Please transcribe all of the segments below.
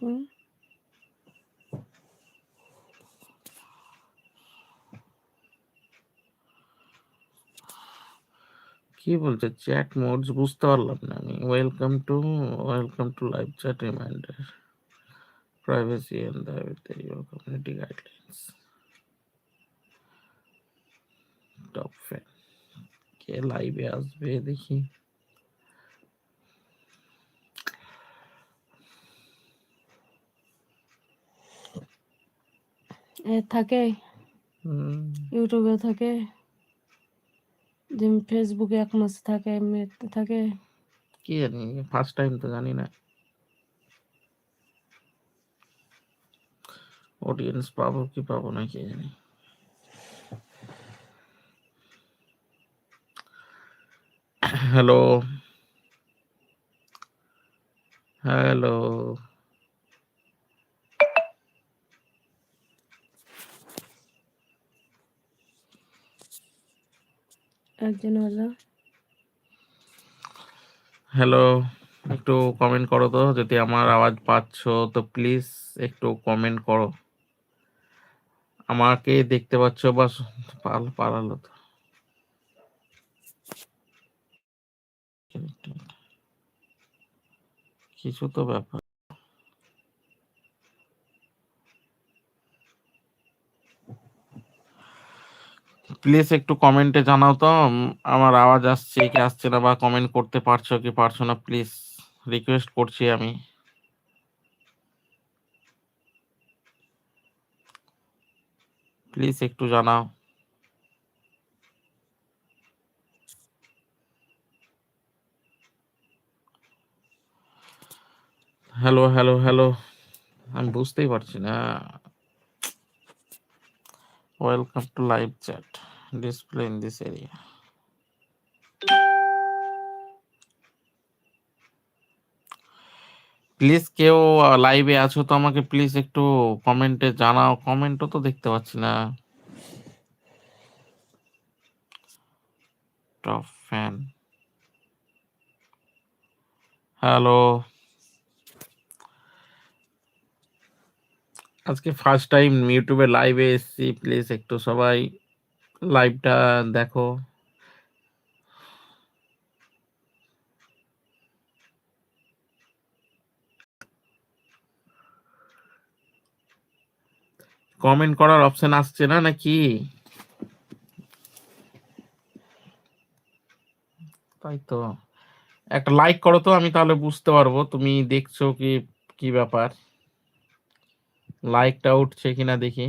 হুম? কি বলছে chat modes বুঝতে পারলাম না আমি। Welcome to welcome to live chat reminder privacy and the your community guidelines top fan কে লাইভে আসবে দেখি। থাকে ইউটিউবে থাকে যেমন ফেসবুকে এক মাস থাকে এমনিতে থাকে। কি জানি ফার্স্ট টাইম তো জানি না। অডিয়েন্স পাবো কি পাবো না কে জানি। হ্যালো হ্যালো একজন হলো। হ্যালো একটু কমেন্ট করো তো, যদি আমার আওয়াজ পাচ্ছ তো প্লিজ একটু কমেন্ট করো। আমাকে দেখতে পাচ্ছ বা পাল, পালালো তো। কিছু তো ব্যাপার। প্লিজ একটু কমেন্টে জানাও তো আমার আওয়াজ আসছে কি আসছে না বা কমেন্ট করতে পারছ কি পারছ না প্লিজ রিকোয়েস্ট করছি আমি। প্লিজ একটু জানাও। হ্যালো হ্যালো হ্যালো আমি বুঝতেই পারছি না। Welcome to live chat display in this area please কেউ লাইভে আছো তো আমাকে প্লিজ একটু কমেন্টে জানাও। কমেন্টও তো দেখতে পাচ্ছি না। টপ ফ্যান হ্যালো আজকে ফার্স্ট টাইম ইউটিউবে লাইভে এসেছি। প্লিজ একটু সবাই লাইভটা দেখো। কমেন্ট করার অপশন আসছে না নাকি? তাই তো একটা লাইক করো তো, আমি তাহলে বুঝতে পারব তুমি দেখছ কি কি ব্যাপার। লাইকটা উঠছে কিনা দেখি।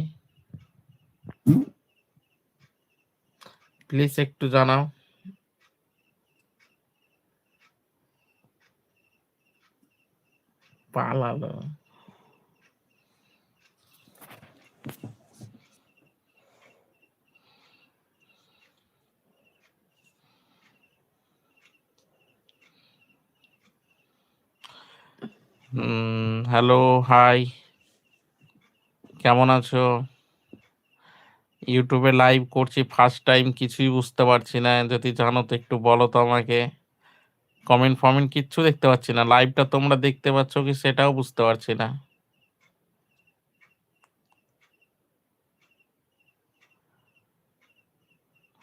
প্লিজ একটু জানাও। পালালো। হ্যালো হাই কেমন আছো? ইউটিউবে লাইভ করছি ফার্স্ট টাইম কিছুই বুঝতে পারছি না। যদি জানো তো একটু বলো তো আমাকে। কমেন্ট ফমেন্ট কিচ্ছু দেখতে পাচ্ছি না। লাইভটা তোমরা দেখতে পাচ্ছ কি সেটাও বুঝতে পারছি না।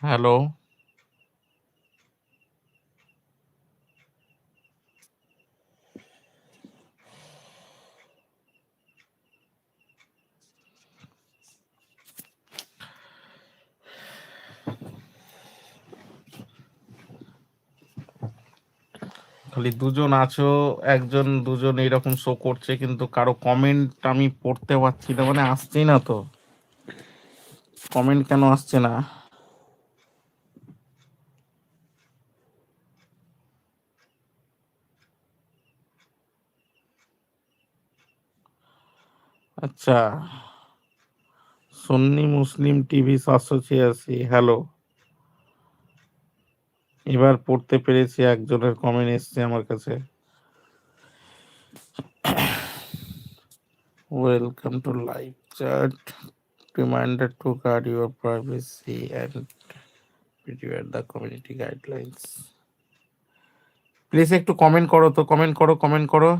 হ্যালো খালি দুজন আছো, একজন, দুজন এইরকম শো করছে, কিন্তু কারও কমেন্ট আমি পড়তে পারছি না মানে আসছেই না তো। কমেন্ট কেন আসছে না? আচ্ছা সুন্নি মুসলিম টিভি সাতশো ছিয়াশি হ্যালো এবার পড়তে পেরেছি, একজনের কমেন্ট এসছে আমার কাছে। Welcome to live chat reminder to guard your privacy and the community guidelines please একটু কমেন্ট করো তো কমেন্ট করো কমেন্ট করো।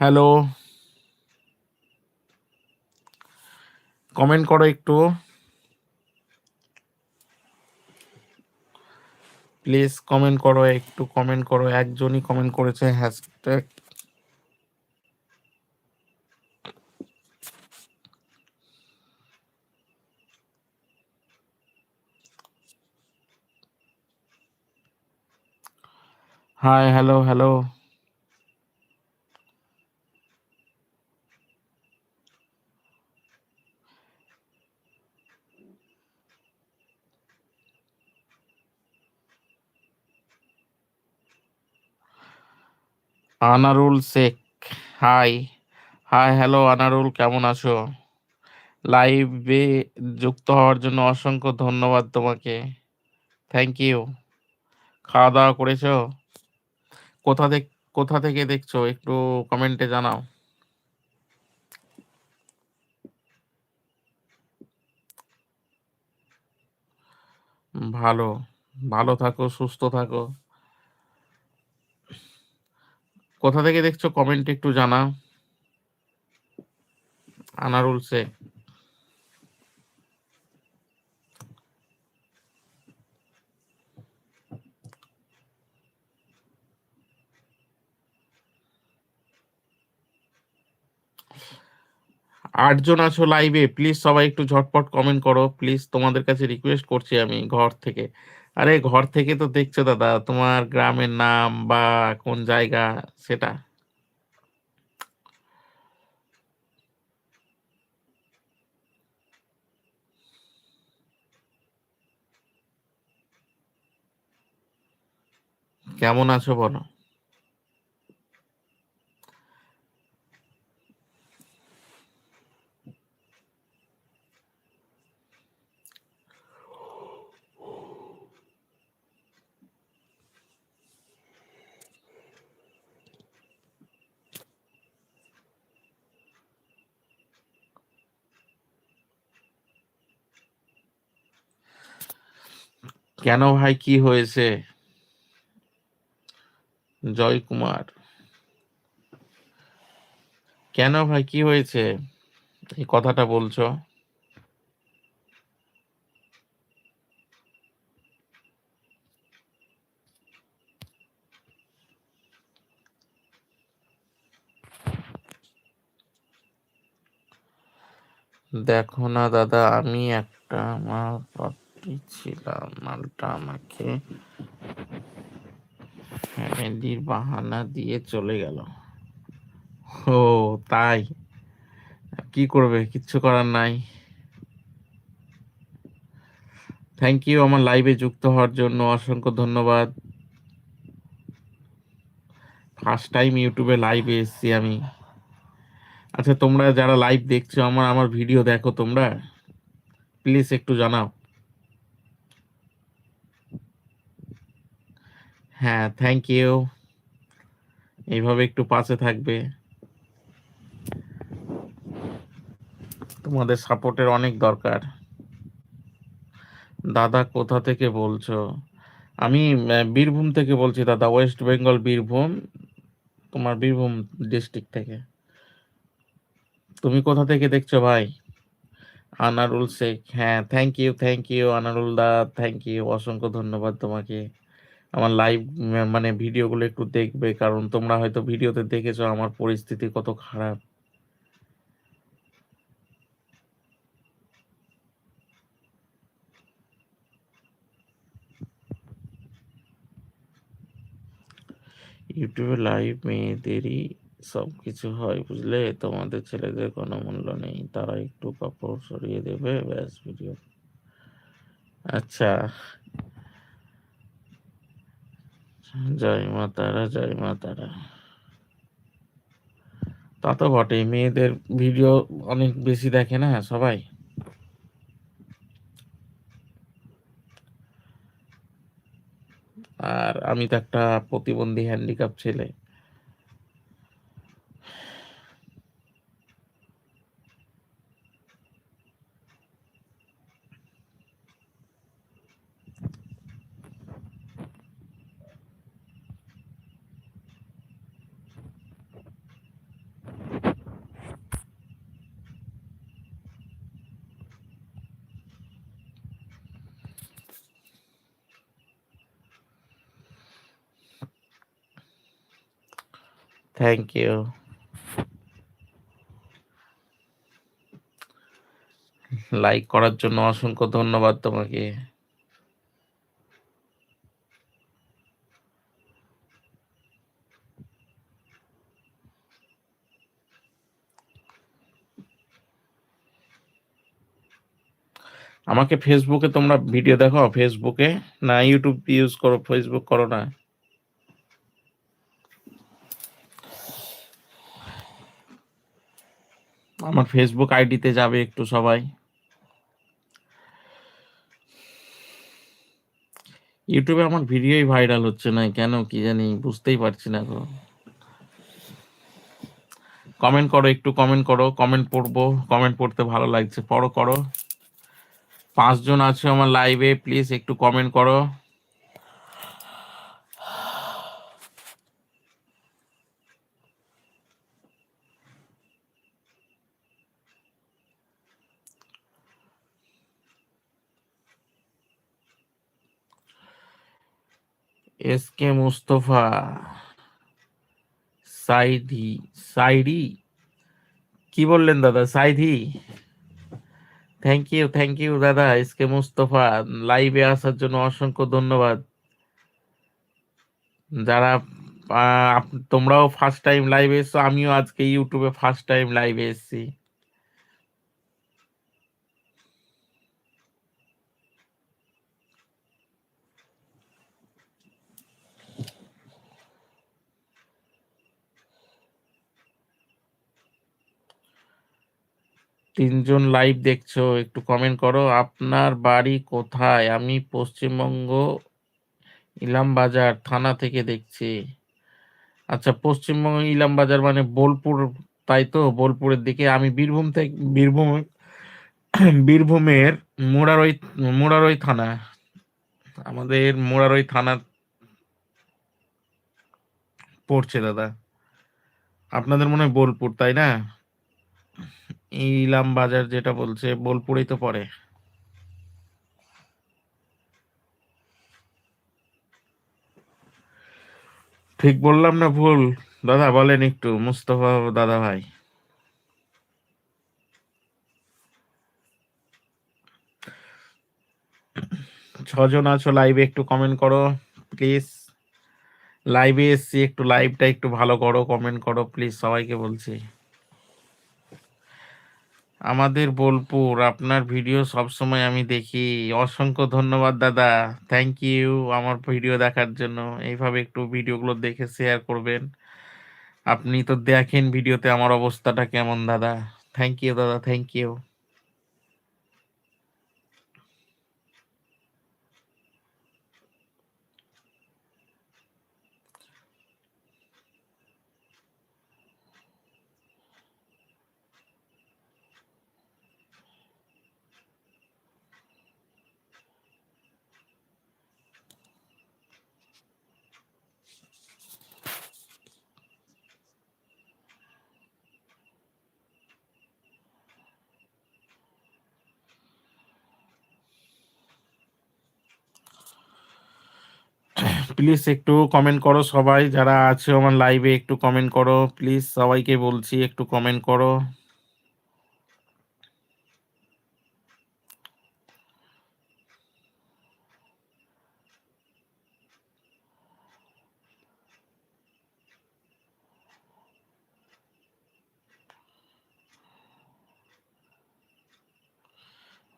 হ্যালো কমেন্ট করো একটু। প্লিজ কমেন্ট করো, একটু কমেন্ট করো, একজনই কমেন্ট করেছে hashtag hi hello hello Anarul Sheikh. Hi. Hi, hello Anarul, কেমন আছো? লাইভে যুক্ত হওয়ার জন্য অসংখ্য ধন্যবাদ তোমাকে। থ্যাংক ইউ খাওয়া দাওয়া করেছ? কোথা থেকে কোথা থেকে দেখছ? একটু কমেন্টে জানাও। ভালো ভালো থাকো, সুস্থ থাকো। কোথা থেকে দেখছ? কমেন্ট একটু জানা। আনারুল শেখ আটজন আছো লাইভে প্লিজ সবাই একটু ঝটপট কমেন্ট করো। প্লিজ তোমাদের কাছে রিকোয়েস্ট করছি আমি ঘর থেকে। আরে ঘর থেকে তো দেখছ দাদা, তোমার গ্রামের নাম বা কোন জায়গা সেটা? কেমন আছো বলো? কেন ভাই, কি হয়েছে? জয় কুমার। কেন ভাই, কি হয়েছে? এই কথাটা বলছো? দেখো না দাদা, আমি একটা মাল পাঠিয়েছিলাম মালটা আমাকে ফ্যামিলির বাহানা দিয়ে চলে গেল। ও, তাই? কি করবে? কিচ্ছু করার নাই। থ্যাংক ইউ আমার লাইভে যুক্ত হওয়ার জন্য অসংখ্য ধন্যবাদ। ফার্স্ট টাইম ইউটিউবে লাইভে এসেছি আমি। আচ্ছা তোমরা যারা লাইভ দেখছ, আমার আমার ভিডিও দেখো তোমরা। প্লিজ একটু জানাও। হ্যাঁ থ্যাংক ইউ এইভাবে একটু পাশে থাকবে। তোমাদের সাপোর্টের অনেক দরকার। দাদা, কোথা থেকে বলছো? আমি বীরভূম থেকে বলছি দাদা ওয়েস্ট বেঙ্গল বীরভূম, তোমার বীরভূম ডিস্ট্রিক্ট থেকে। তুমি কোথা থেকে দেখছ ভাই? আনারুল শেখ। হ্যাঁ thank you thank you Anarul the thank you অসংখ্য ধন্যবাদ তোমাকে। আমার লাইভ মানে ভিডিওগুলো একটু দেখবে, কারণ তোমরা হয়তো ভিডিওতে দেখেছ আমার পরিস্থিতি কত খারাপ। ইউটিউবে লাইভ মেয়েদেরই সব কিছু হয়, বুঝলে? তোমাদের ছেলেদের কোনো মূল্য নেই, তারা একটু কাপড় সরিয়ে দেবে, ব্যাস ভিডিও আচ্ছা জয় মা তারা, জয় মা তারা। তা তো বটে মেয়েদের ভিডিও অনেক বেশি দেখে না সবাই? আর আমি তো একটা প্রতিবন্ধী হ্যান্ডিক্যাপ ছেলে। থ্যাংক ইউ লাইক করার জন্য অসংখ্য ধন্যবাদ তোমাকে। আমাকে ফেসবুকে তোমরা ভিডিও দেখো ফেসবুকে না ইউটিউব ইউজ করো ফেসবুক করো না। আমার ফেসবুক আইডিতে যাবে একটু সবাই। ইউটিউবে আমার ভিডিওই ভাইরাল হচ্ছে না, কেন কি জানি, বুঝতেই পারছি না কমেন্ট করো, একটু কমেন্ট করো কমেন্ট পড়ব কমেন্ট পড়তে ভালো লাগছে। পড়ো করো। পাঁচজন আছে আমার লাইভে প্লিজ একটু কমেন্ট করো। এস কে মুস্তফা সাইদি সাইডি কি বললেন দাদা Saidi thank you thank you দাদা এস কে মুস্তফা লাইভে আসার জন্য অসংখ্য ধন্যবাদ। যারা আহ, আপ- তোমরাও ফার্স্ট টাইম লাইভে এসছো আমিও আজকে ইউটিউবে ফার্স্ট টাইম লাইভে এসেছি। তিনজন লাইভ দেখছ, একটু কমেন্ট করো। আপনার বাড়ি কোথায়? আমি পশ্চিমবঙ্গ, ইলামবাজার থানা থেকে দেখছি। আচ্ছা পশ্চিমবঙ্গ, ইলামবাজার মানে বোলপুর, তাই তো? বোলপুরের দিকে। আমি বীরভূম থেকে বীরভূম, বীরভূমের মুরারই মুরারই থানা। আমাদের মুরারই থানা পড়ছে দাদা। আপনাদের মনে হয় বোলপুর, তাই না? ইলাম বাজার যেটা বলছে, বোলপুরেই তো পড়ে। ঠিক বললাম না ভুল? দাদা বলেন একটু, মুস্তফা দাদা ভাই। ছজন আছো লাইভে একটু কমেন্ট করো প্লিজ লাইভে এসছি, একটু লাইভটা একটু ভালো করো কমেন্ট করো প্লিজ সবাইকে বলছি। আমাদের বোলপুর, আপনার ভিডিও সবসময় আমি দেখি। অসংখ্য ধন্যবাদ, দাদা। থ্যাংক ইউ আমার ভিডিও দেখার জন্য। এইভাবে একটু ভিডিওগুলো দেখে শেয়ার করবেন। আপনি তো দেখেন ভিডিওতে আমার অবস্থাটা কেমন, দাদা। থ্যাংক ইউ দাদা থ্যাংক ইউ প্লিজ একটু কমেন্ট করো সবাই, যারা আছে আমার লাইভে একটু কমেন্ট করো প্লিজ সবাইকে বলছি একটু কমেন্ট করো।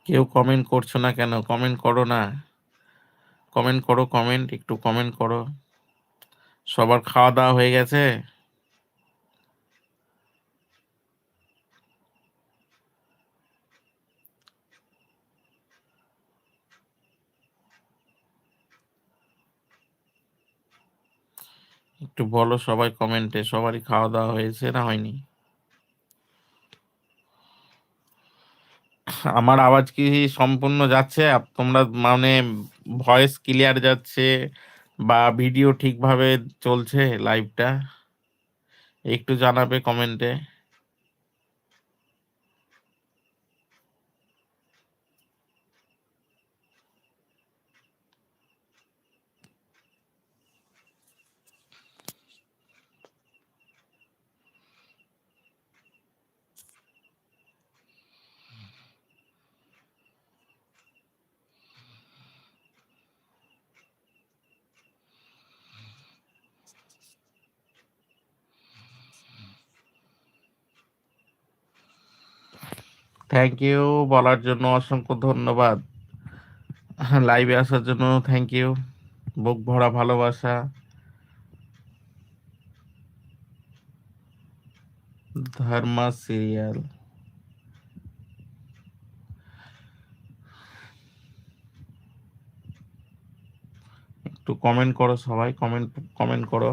কেউ কমেন্ট করছ না কেন? কমেন্ট করো না। কমেন্ট করো কমেন্ট একটু কমেন্ট করো। সবার খাওয়া দাওয়া হয়ে গেছে? একটু বলো সবাই কমেন্টে সবারই খাওয়া দাওয়া হয়েছে না হয়নি? আমার আওয়াজ কি সম্পূর্ণ যাচ্ছে? তোমরা মানে ভয়েস ক্লিয়ার যাচ্ছে বা ভিডিও ঠিকভাবে চলছে লাইভটা একটু জানাবে কমেন্টে থ্যাংক ইউ বলার জন্য অসংখ্য ধন্যবাদ। লাইভে আসার জন্য থ্যাংক ইউ বুক ভরা ভালোবাসা। ধর্মা সিরিয়াল একটু কমেন্ট করো সবাই কমেন্ট কমেন্ট করো।